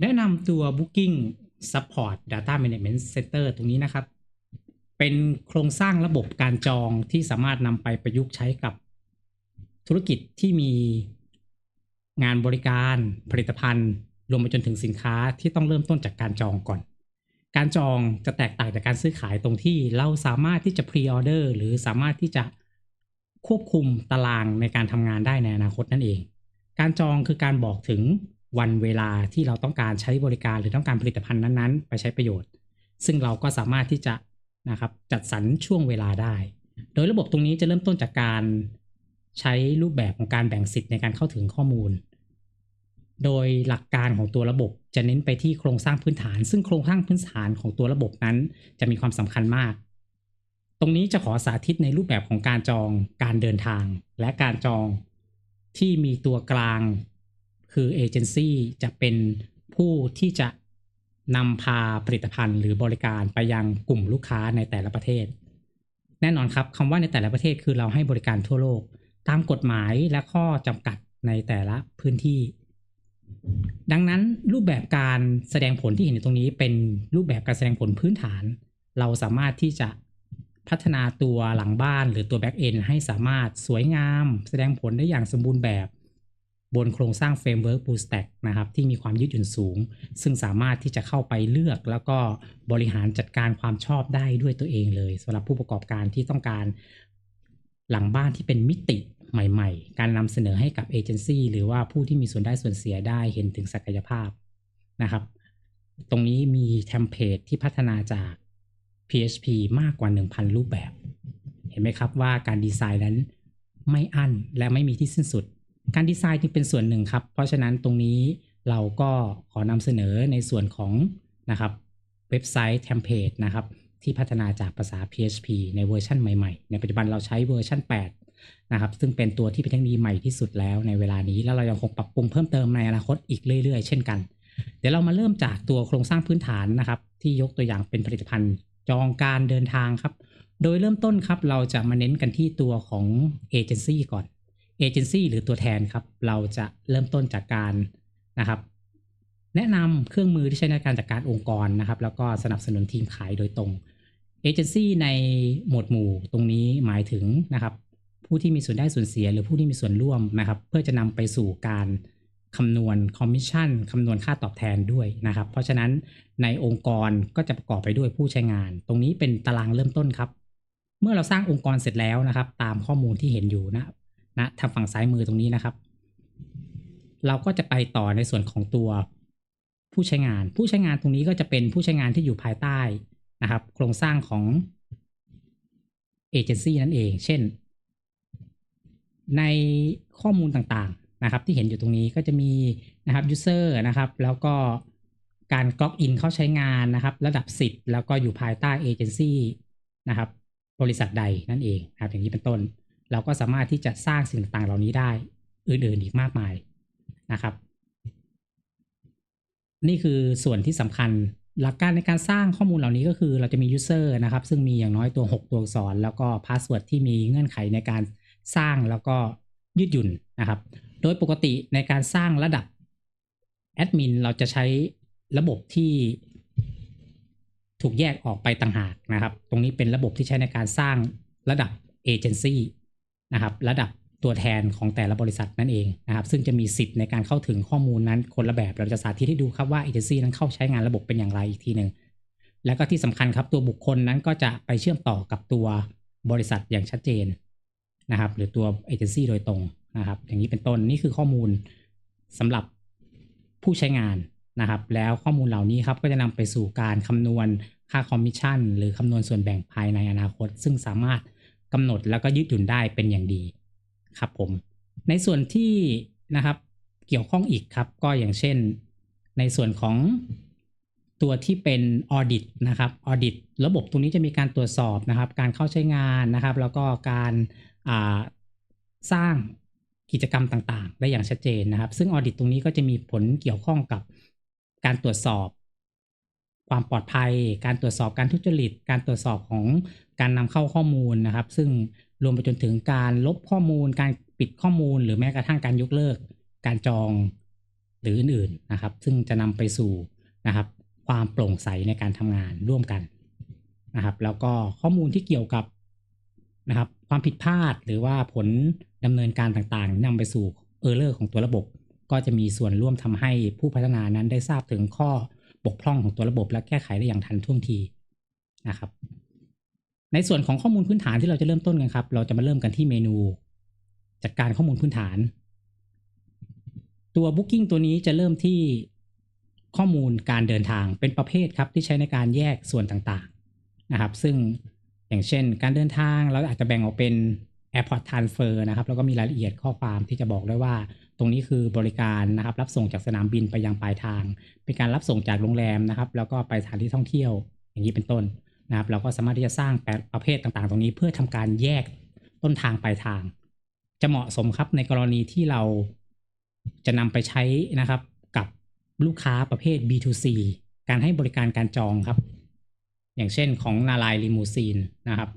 แนะนำตัว Booking Support Data Management Center ตรงนี้นะครับ เป็นโครงสร้างระบบการจองที่สามารถนำไปประยุกต์ใช้กับธุรกิจที่มีงานบริการผลิตภัณฑ์ รวมไปจนถึงสินค้าที่ต้องเริ่มต้นจากการจองก่อน การจองจะแตกต่างจากการซื้อขายตรงที่เราสามารถที่จะพรีออเดอร์หรือสามารถที่จะควบคุมตารางในการทำงานได้ในอนาคตนั่นเอง การจองคือการบอกถึง วันเวลาที่เราต้องการใช้บริการหรือต้องการผลิตภัณฑ์นั้นๆ ไปใช้ประโยชน์ ซึ่งเราก็สามารถที่จะนะครับจัดสรรช่วงเวลาได้ โดยระบบตรงนี้จะเริ่มต้นจากการใช้รูปแบบของการแบ่งสิทธิ์ในการเข้าถึงข้อมูล โดยหลักการของตัวระบบจะเน้นไปที่โครงสร้างพื้นฐาน ซึ่งโครงสร้างพื้นฐานของตัวระบบนั้น จะมีความสำคัญมาก ตรงนี้จะขอสาธิตในรูปแบบของการจองการเดินทาง และการจองที่มีตัวกลาง คือเอเจนซี่จะเป็นผู้ที่จะนำพาผลิตภัณฑ์หรือบริการไปยังกลุ่มลูกค้าในแต่ละประเทศ แน่นอนครับคำว่าในแต่ละประเทศคือเราให้บริการทั่วโลก ตามกฎหมายและข้อจำกัดในแต่ละพื้นที่ ดังนั้นรูปแบบการแสดงผลที่เห็นอยู่ตรงนี้เป็นรูปแบบการแสดงผลพื้นฐาน เราสามารถที่จะพัฒนาตัวหลังบ้านหรือตัว Back End ให้สามารถสวยงาม แสดงผลได้อย่างสมบูรณ์แบบ บนโครงสร้างเฟรมเวิร์ก b o o s t a c k นะครับที่มีความยืดหยุ่นสูง ซึ่งสามารถที่จะเข้าไปเลือก แล้วก็บริหารจัดการความชอบได้ด้วยตัวเองเลยสำหรับผู้ประกอบการที่ต้องการหลังบ้านที่เป็นมิติใหม่ๆ การนำเสนอให้กับเอเจนซี่หรือว่าผู้ที่มีส่วนได้ส่วนเสียได้เห็นถึงศักยภาพนะครับ ตรงนี้มีเทมเพลตที่พัฒนาจาก PHP มากกว่า 1,000 รูปแบบ เห็นไหมครับว่าการดีไซน์นั้นไม่อั้นและไม่มีที่สิ้นสุด การดีไซน์จึงเป็นส่วนหนึ่งครับ เพราะฉะนั้นตรงนี้เราก็ขอนำเสนอในส่วนของนะครับเว็บไซต์เทมเพลตนะครับที่พัฒนาจากภาษา PHP ในเวอร์ชันใหม่ๆ ในปัจจุบันเราใช้เวอร์ชัน 8 นะครับ ซึ่งเป็นตัวที่เป็นเทคโนโลยีใหม่ที่สุดแล้วในเวลานี้ แล้วเรายังคงปรับปรุงเพิ่มเติมในอนาคตอีกเรื่อยๆ เช่นกัน เดี๋ยวเรามาเริ่มจากตัวโครงสร้างพื้นฐานนะครับ ที่ยกตัวอย่างเป็นผลิตภัณฑ์ จองการเดินทางครับ โดยเริ่มต้นครับเราจะมาเน้นกันที่ตัวของเอเจนซี่ก่อน เอเจนซี่หรือตัวแทนครับ เราจะเริ่มต้นจากการนะครับ แนะนำเครื่องมือที่ใช้ในการจัดการองค์กรนะครับ แล้วก็สนับสนุนทีมขายโดยตรงเอเจนซี่ในหมวดหมู่ตรงนี้หมายถึงนะครับ ผู้ที่มีส่วนได้ส่วนเสียหรือผู้ที่มีส่วนร่วมนะครับ เพื่อจะนำไปสู่การคำนวณคอมมิชชั่นคำนวณค่าตอบแทนด้วยนะครับ เพราะฉะนั้นในองค์กรก็จะประกอบไปด้วยผู้ใช้งาน ตรงนี้เป็นตารางเริ่มต้นครับ เมื่อเราสร้างองค์กรเสร็จแล้วนะครับ ตามข้อมูลที่เห็นอยู่นะ นะทางฝั่งซ้ายมือตรงนี้นะครับ เราก็จะไปต่อในส่วนของตัวผู้ใช้งาน ผู้ใช้งานตรงนี้ก็จะเป็นผู้ใช้งานที่อยู่ภายใต้นะครับ โครงสร้างของเอเจนซี่นั่นเอง เช่น ในข้อมูลต่างๆนะครับ ที่เห็นอยู่ตรงนี้ก็จะมีนะครับยูเซอร์นะครับ แล้วก็การกล็อกอินเข้าใช้งานนะครับ ระดับสิทธิ์แล้วก็อยู่ภายใต้เอเจนซี่นะครับ บริษัทใดนั่นเองนะครับอย่างนี้เป็นต้น เราก็สามารถที่จะสร้างสิ่งต่างๆเหล่านี้ได้ อื่นๆอีกมากมายนะครับ นี่คือส่วนที่สำคัญหลักการในการสร้างข้อมูลเหล่านี้ก็คือเราจะมี user นะครับ ซึ่งมีอย่างน้อยตัว 6 ตัวอักษร แล้วก็พาสเวิร์ดที่มีเงื่อนไขในการสร้างแล้วก็ยืดหยุ่นนะครับ โดยปกติในการสร้างระดับแอดมินเราจะใช้ระบบที่ถูกแยกออกไปต่างหากนะครับ ตรงนี้เป็นระบบที่ใช้ในการสร้างระดับเอเจนซี่ นะครับ ระดับตัวแทนของแต่ละบริษัทนั่นเองนะครับ ซึ่งจะมีสิทธิ์ในการเข้าถึงข้อมูลนั้นคนละแบบเราจะสาธิตให้ดูครับว่าเอเจนซี่นั้นเข้าใช้งานระบบเป็นอย่างไรอีกทีหนึ่งแล้วก็ที่สำคัญครับตัวบุคคลนั้นก็จะไปเชื่อมต่อกับตัวบริษัทอย่างชัดเจนนะครับ หรือตัวเอเจนซี่โดยตรงนะครับ อย่างนี้เป็นต้นนี่คือข้อมูลสำหรับผู้ใช้งานนะครับ แล้วข้อมูลเหล่านี้ครับก็จะนำไปสู่การคำนวณค่าคอมมิชชั่นหรือคำนวณส่วนแบ่งภายในอนาคต ซึ่งสามารถ กำหนดแล้วก็ยืดหยุ่นได้เป็นอย่างดีครับผม ในส่วนที่นะครับเกี่ยวข้องอีกครับ ก็อย่างเช่น ในส่วนของตัวที่เป็นออดิตนะครับออดิตระบบตรงนี้จะมีการตรวจสอบนะครับ การเข้าใช้งานนะครับ แล้วก็การสร้างกิจกรรมต่างๆ ได้อย่างชัดเจนนะครับ ซึ่งออดิตตรงนี้ก็จะมีผลเกี่ยวข้องกับการตรวจสอบ ความปลอดภัย การตรวจสอบการทุจริต การตรวจสอบของ การนำเข้าข้อมูลนะครับ ซึ่งรวมไปจนถึงการลบข้อมูล การปิดข้อมูล หรือแม้กระทั่งการยกเลิก การจองหรืออื่นๆนะครับ ซึ่งจะนำไปสู่นะครับ ความโปร่งใสในการทำงานร่วมกันนะครับ แล้วก็ข้อมูลที่เกี่ยวกับนะครับ ความผิดพลาดหรือว่าผลดำเนินการต่างๆนำไปสู่เออร์เลอร์ของตัวระบบ ก็จะมีส่วนร่วมทำให้ผู้พัฒนานั้นได้ทราบถึงข้อบกพร่องของตัวระบบ และแก้ไขได้อย่างทันท่วงทีนะครับ ในส่วนของข้อมูลพื้นฐานที่เราจะเริ่มต้นกันครับ เราจะมาเริ่มกันที่เมนู จัดการข้อมูลพื้นฐาน ตัว Booking ตัวนี้จะเริ่มที่ข้อมูลการเดินทางเป็นประเภทครับที่ใช้ในการแยกส่วนต่างๆนะครับ ซึ่งอย่างเช่น การเดินทางเราอาจจะแบ่งออกเป็น Airport Transfer นะครับแล้วก็มีรายละเอียดข้อความที่จะบอกได้ว่า ตรงนี้คือบริการนะครับ รับส่งจากสนามบินไปยังปลายทาง เป็นการรับส่งจากโรงแรมนะครับ แล้วก็ไปสถานที่ท่องเที่ยว อย่างนี้เป็นต้น นะครับ เราก็สามารถที่จะสร้างแปดประเภทต่างๆ ตรงนี้ เพื่อทำการแยกต้นทางปลายทาง จะเหมาะสมครับในกรณีที่เราจะนำไปใช้นะครับ กับลูกค้าประเภท B2C การให้บริการการจองครับ อย่างเช่นของนาลายลิมูซีนนะครับ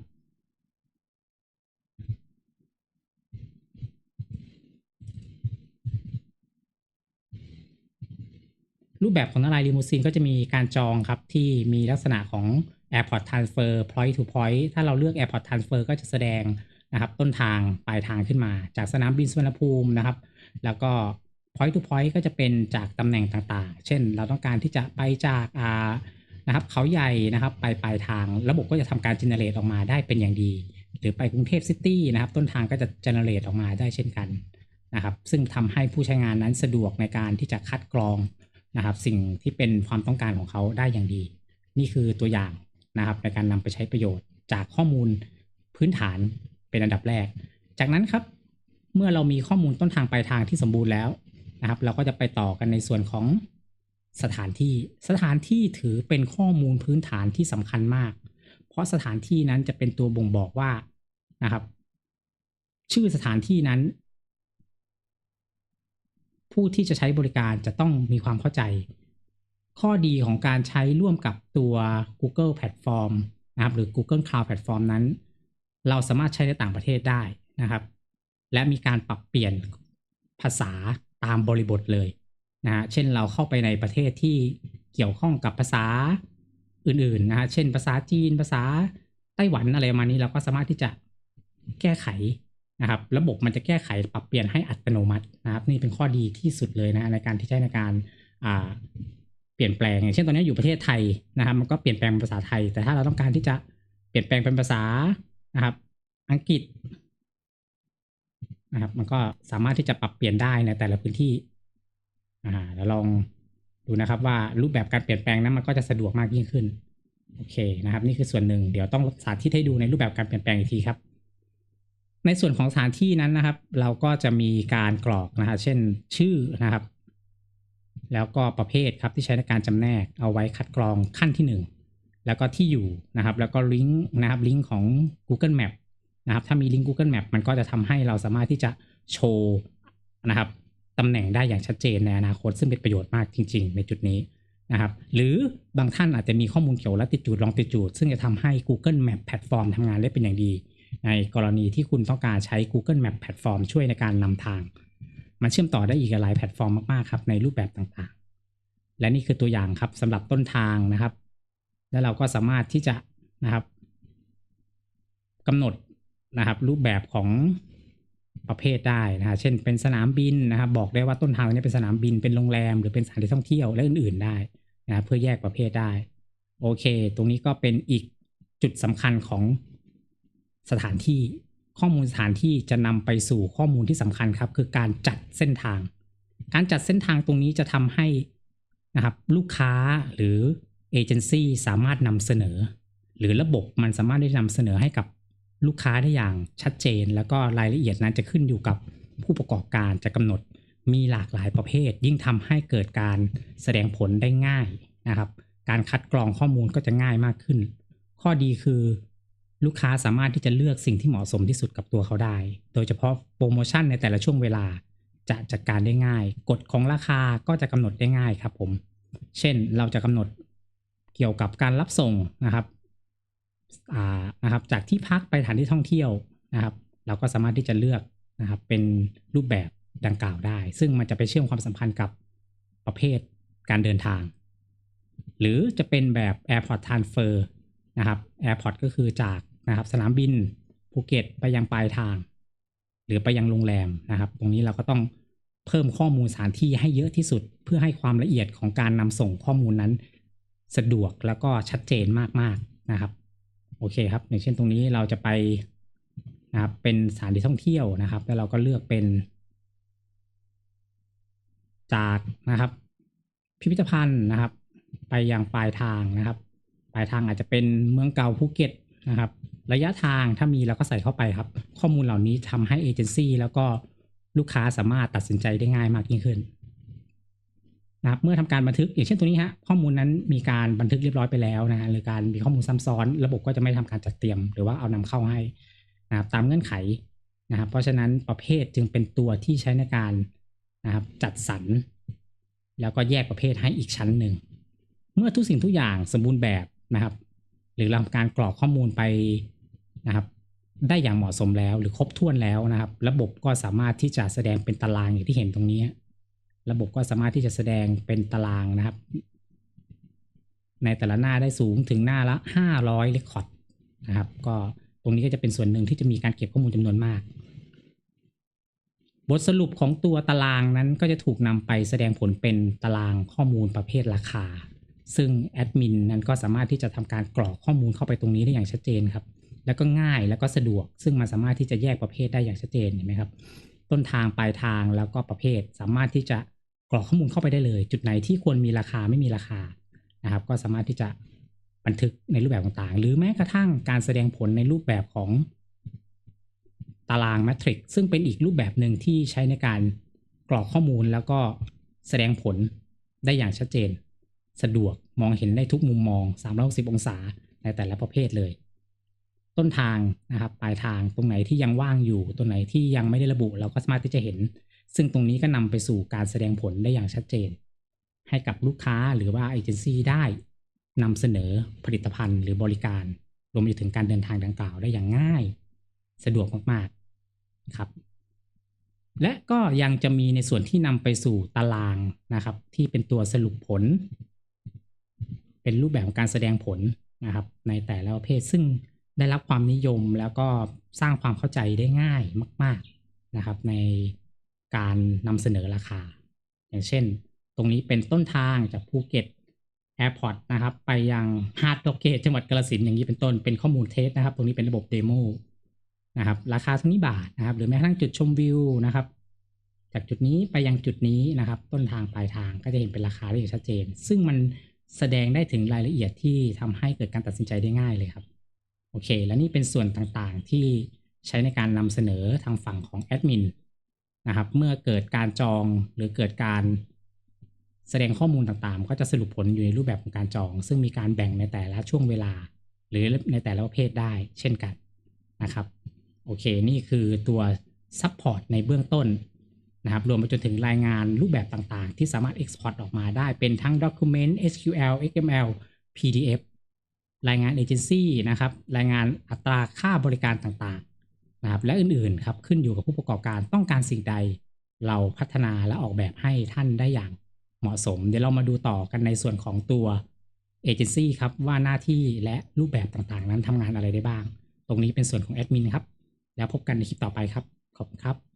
รูปแบบของนาลายลิมูซีนก็จะมีการจองครับ ที่มีลักษณะของ Airport Transfer Point to Point ถ้าเราเลือก Airport Transfer ก็จะแสดงนะครับ ต้นทางปลายทางขึ้นมา จากสนามบินสุวรรณภูมินะครับ แล้วก็ point to point ก็จะเป็นจากตำแหน่งต่างๆ เช่น เราต้องการที่จะไปจากอ่านะครับเขาใหญ่นะครับไปปลายทางระบบก็จะทำการ generate ออกมาได้เป็นอย่างดี หรือไปกรุงเทพซิตี้นะครับ ต้นทางก็จะ generate ออกมาได้เช่นกันนะครับ ซึ่งทำให้ผู้ใช้งานนั้นสะดวกในการที่จะคัดกรอง นะครับ สิ่งที่เป็นความต้องการของเขาได้อย่างดี นี่คือตัวอย่างนะครับ ในการนำไปใช้ประโยชน์จากข้อมูลพื้นฐานเป็นอันดับแรก จากนั้นครับ เมื่อเรามีข้อมูลต้นทางปลายทางที่สมบูรณ์แล้วนะครับ เราก็จะไปต่อกันในส่วนของสถานที่ สถานที่ถือเป็นข้อมูลพื้นฐานที่สำคัญมาก เพราะสถานที่นั้นจะเป็นตัวบ่งบอกว่านะครับ ชื่อสถานที่นั้น ผู้ที่จะใช้บริการจะต้องมีความเข้าใจ ข้อดีของการใช้ร่วมกับตัว Google Platform นะครับหรือ Google Cloud Platform นั้น เราสามารถใช้ในต่างประเทศได้นะครับ และมีการปรับเปลี่ยนภาษาตามบริบทเลยนะฮะเช่นเราเข้าไปในประเทศที่เกี่ยวข้องกับภาษาอื่นๆนะฮะเช่น ภาษาจีนภาษาไต้หวันอะไรประมาณนี้เราก็สามารถที่จะแก้ไข นะครับ ระบบมันจะแก้ไขปรับเปลี่ยนให้อัตโนมัตินะครับ นี่เป็นข้อดีที่สุดเลยนะในการที่ใช้ในการอ่าเปลี่ยนแปลงอย่างเช่นตอนนี้อยู่ประเทศไทยนะครับ มันก็เปลี่ยนแปลงเป็นภาษาไทย แต่ถ้าเราต้องการที่จะเปลี่ยนแปลงเป็นภาษานะครับ อังกฤษนะครับ มันก็สามารถที่จะปรับเปลี่ยนได้ในแต่ละพื้นที่อ่าแล้วลองดูนะครับว่ารูปแบบการเปลี่ยนแปลงนั้นมันก็จะสะดวกมากยิ่งขึ้น โอเคนะครับ นี่คือส่วนหนึ่งเดี๋ยวต้องสาธิตให้ดูในรูปแบบการเปลี่ยนแปลงอีกทีครับ ในส่วนของสถานที่นั้นนะครับ เราก็จะมีการกรอกนะฮะเช่นชื่อนะครับ แล้วก็ประเภทครับที่ใช้ในการจำแนกเอาไว้คัดกรองขั้นที่หนึ่งแล้วก็ที่อยู่นะครับ แล้วก็ลิงก์นะครับลิงก์ของ Google Map นะครับ ถ้ามีลิงก์ Google Map มันก็จะทำให้เราสามารถที่จะโชว์นะครับตำแหน่งได้อย่างชัดเจนในอนาคตซึ่งเป็นประโยชน์มากจริง ๆ ในจุดนี้นะครับ หรือบางท่านอาจจะมีข้อมูลเกี่ยวกับติจูดลองติจูดซึ่งจะทำให้ Google Map แพลตฟอร์มทำงานได้เป็นอย่างดี ในกรณีที่คุณต้องการใช้ Google Map แพลตฟอร์มช่วยในการนำทาง มันเชื่อมต่อได้อีกหลายแพลตฟอร์มมากๆครับในรูปแบบต่างๆ และนี่คือตัวอย่างครับสำหรับต้นทางนะครับ แล้วเราก็สามารถที่จะนะครับกำหนดนะครับรูปแบบของประเภทได้นะฮะเช่นเป็นสนามบินนะครับบอกได้ว่าต้นทางนี้เป็นสนามบินเป็นโรงแรม หรือเป็นสถานที่ท่องเที่ยวและอื่นๆได้นะเพื่อแยกประเภทได้ โอเค ตรงนี้ก็เป็นอีกจุดสำคัญของ สถานที่ข้อมูลสถานที่จะนำไปสู่ข้อมูลที่สำคัญครับ คือการจัดเส้นทาง การจัดเส้นทางตรงนี้จะทำให้นะครับลูกค้าหรือเอเจนซี่สามารถนำเสนอ หรือระบบมันสามารถได้นำเสนอให้กับลูกค้าได้อย่างชัดเจน แล้วก็รายละเอียดนั้นจะขึ้นอยู่กับผู้ประกอบการจะกำหนดมีหลากหลายประเภท ยิ่งทำให้เกิดการแสดงผลได้ง่ายนะครับ การคัดกรองข้อมูลก็จะง่ายมากขึ้น ข้อดีคือ ลูกค้าสามารถที่จะเลือกสิ่งที่เหมาะสมที่สุดกับตัวเขาได้ โดยเฉพาะโปรโมชั่นในแต่ละช่วงเวลาจะจัดการได้ง่าย กฎของราคาก็จะกำหนดได้ง่ายครับผม เช่นเราจะกำหนดเกี่ยวกับการรับส่งนะครับอ่านะครับ จากที่พักไปสถานที่ท่องเที่ยวนะครับ เราก็สามารถที่จะเลือกนะครับเป็นรูปแบบดังกล่าวได้ ซึ่งมันจะไปเชื่อมความสัมพันธ์กับประเภทการเดินทาง หรือจะเป็นแบบ Airport Transfer นะครับ Airport ก็คือจากนะครับสนามบินภูเก็ตไปยังปลายทาง หรือไปยังโรงแรมนะครับ ตรงนี้เราก็ต้องเพิ่มข้อมูลสถานที่ให้เยอะที่สุด เพื่อให้ความละเอียดของการนำส่งข้อมูลนั้น สะดวกแล้วก็ชัดเจนมากๆนะครับ โอเคครับ อย่างเช่นตรงนี้เราจะไปนะครับเป็นสถานที่ท่องเที่ยวนะครับ แล้วเราก็เลือกเป็น จากนะครับ พิพิธภัณฑ์นะครับ ไปยังปลายทางนะครับ ปลายทางอาจจะเป็นเมืองเก่าภูเก็ตนะครับ ระยะทางถ้ามีเราก็ใส่เข้าไปครับ ข้อมูลเหล่านี้ทำให้เอเจนซี่แล้วก็ลูกค้าสามารถตัดสินใจได้ง่ายมากยิ่งขึ้นนะครับเมื่อทำการบันทึกอย่างเช่นตัวนี้ฮะข้อมูลนั้นมีการบันทึกเรียบร้อยไปแล้วนะฮะหรือการมีข้อมูลซ้ำซ้อน ระบบก็จะไม่ทำการจัดเตรียม หรือว่าเอานำเข้าให้นะครับตามเงื่อนไขนะครับเพราะฉะนั้นประเภทจึงเป็นตัวที่ใช้ในการนะครับจัดสรร แล้วก็แยกประเภทให้อีกชั้นหนึ่ง เมื่อทุกสิ่งทุกอย่างสมบูรณ์แบบ นะครับ หรือทำการกรอกข้อมูลไปนะครับ ได้อย่างเหมาะสมแล้วหรือครบถ้วนแล้วนะครับ ระบบก็สามารถที่จะแสดงเป็นตารางอย่างที่เห็นตรงนี้ ระบบก็สามารถที่จะแสดงเป็นตารางนะครับ ในแต่ละหน้าได้สูงถึงหน้าละ 500เรคคอร์ดนะครับ ก็ตรงนี้ก็จะเป็นส่วนหนึ่งที่จะมีการเก็บข้อมูลจำนวนมากบทสรุปของตัวตารางนั้นก็จะถูกนำไปแสดงผลเป็นตารางข้อมูลประเภทราคา ซึ่งแอดมินนั้นก็สามารถที่จะทำการกรอกข้อมูลเข้าไปตรงนี้ได้อย่างชัดเจนครับ แล้วก็ง่ายแล้วก็สะดวก ซึ่งมันสามารถที่จะแยกประเภทได้อย่างชัดเจนเห็นไหมครับ ต้นทางปลายทางแล้วก็ประเภท สามารถที่จะกรอกข้อมูลเข้าไปได้เลย จุดไหนที่ควรมีราคาไม่มีราคานะครับ ก็สามารถที่จะบันทึกในรูปแบบต่างๆ หรือแม้กระทั่งการแสดงผลในรูปแบบของตารางแมทริกซึ่งเป็นอีกรูปแบบหนึ่งที่ใช้ในการกรอกข้อมูลแล้วก็แสดงผลได้อย่างชัดเจน สะดวกมองเห็นได้ทุกมุมมอง 360 องศาในแต่ละประเภทเลย ต้นทางนะครับปลายทางตรงไหนที่ยังว่างอยู่ตรงไหนที่ยังไม่ได้ระบุ เราก็สามารถที่จะเห็น ซึ่งตรงนี้ก็นำไปสู่การแสดงผลได้อย่างชัดเจน ให้กับลูกค้าหรือว่าเอเจนซี่ได้นำเสนอผลิตภัณฑ์หรือบริการ รวมไปถึงการเดินทางดังกล่าวได้อย่างง่าย สะดวกมากๆครับ และก็ยังจะมีในส่วนที่นำไปสู่ตารางนะครับ ที่เป็นตัวสรุปผล เป็นรูปแบบของการแสดงผลนะครับ ในแต่ละประเภท ซึ่งได้รับความนิยมแล้วก็สร้างความเข้าใจได้ง่ายมาก ๆนะครับ ในการนำเสนอราคา อย่างเช่น ตรงนี้เป็นต้นทางจากภูเก็ตแอร์พอร์ตนะครับ ไปยังฮาร์ดโลเกตจังหวัดกาฬสินอย่างนี้เป็นต้นเป็นข้อมูลเทสนะครับ ตรงนี้เป็นระบบเดโมนะครับราคาเท่านี้บาทนะครับ หรือแม้กระทั่งจุดชมวิวนะครับ จากจุดนี้ไปยังจุดนี้นะครับ ต้นทางปลายทางก็จะเห็นเป็นราคาได้อย่างชัดเจน ซึ่งมัน แสดงได้ถึงรายละเอียดที่ทำให้เกิดการตัดสินใจได้ง่ายเลยครับ โอเค และนี่เป็นส่วนต่างๆที่ใช้ในการนำเสนอทางฝั่งของแอดมินนะครับ เมื่อเกิดการจองหรือเกิดการแสดงข้อมูลต่างๆ ก็จะสรุปผลอยู่ในรูปแบบของการจอง ซึ่งมีการแบ่งในแต่ละช่วงเวลา หรือในแต่ละประเภทได้เช่นกันนะครับ โอเค นี่คือตัวซัพพอร์ตในเบื้องต้น นะครับรวมไปจนถึงรายงานรูปแบบต่างๆ ที่สามารถ Export ออกมาได้เป็นทั้ง Document SQL XML PDF รายงานเอเจนซี่นะครับ รายงานอัตราค่าบริการต่างๆนะครับ และอื่นๆครับขึ้นอยู่กับผู้ประกอบการต้องการสิ่งใด เราพัฒนาและออกแบบให้ท่านได้อย่างเหมาะสม เดี๋ยวเรามาดูต่อกันในส่วนของตัวเอเจนซี่ครับว่าหน้าที่และรูปแบบต่างๆ นั้นทำงานอะไรได้บ้าง ตรงนี้เป็นส่วนของแอดมินครับ แล้วพบกันในคลิปต่อไปครับ ขอบคุณครับ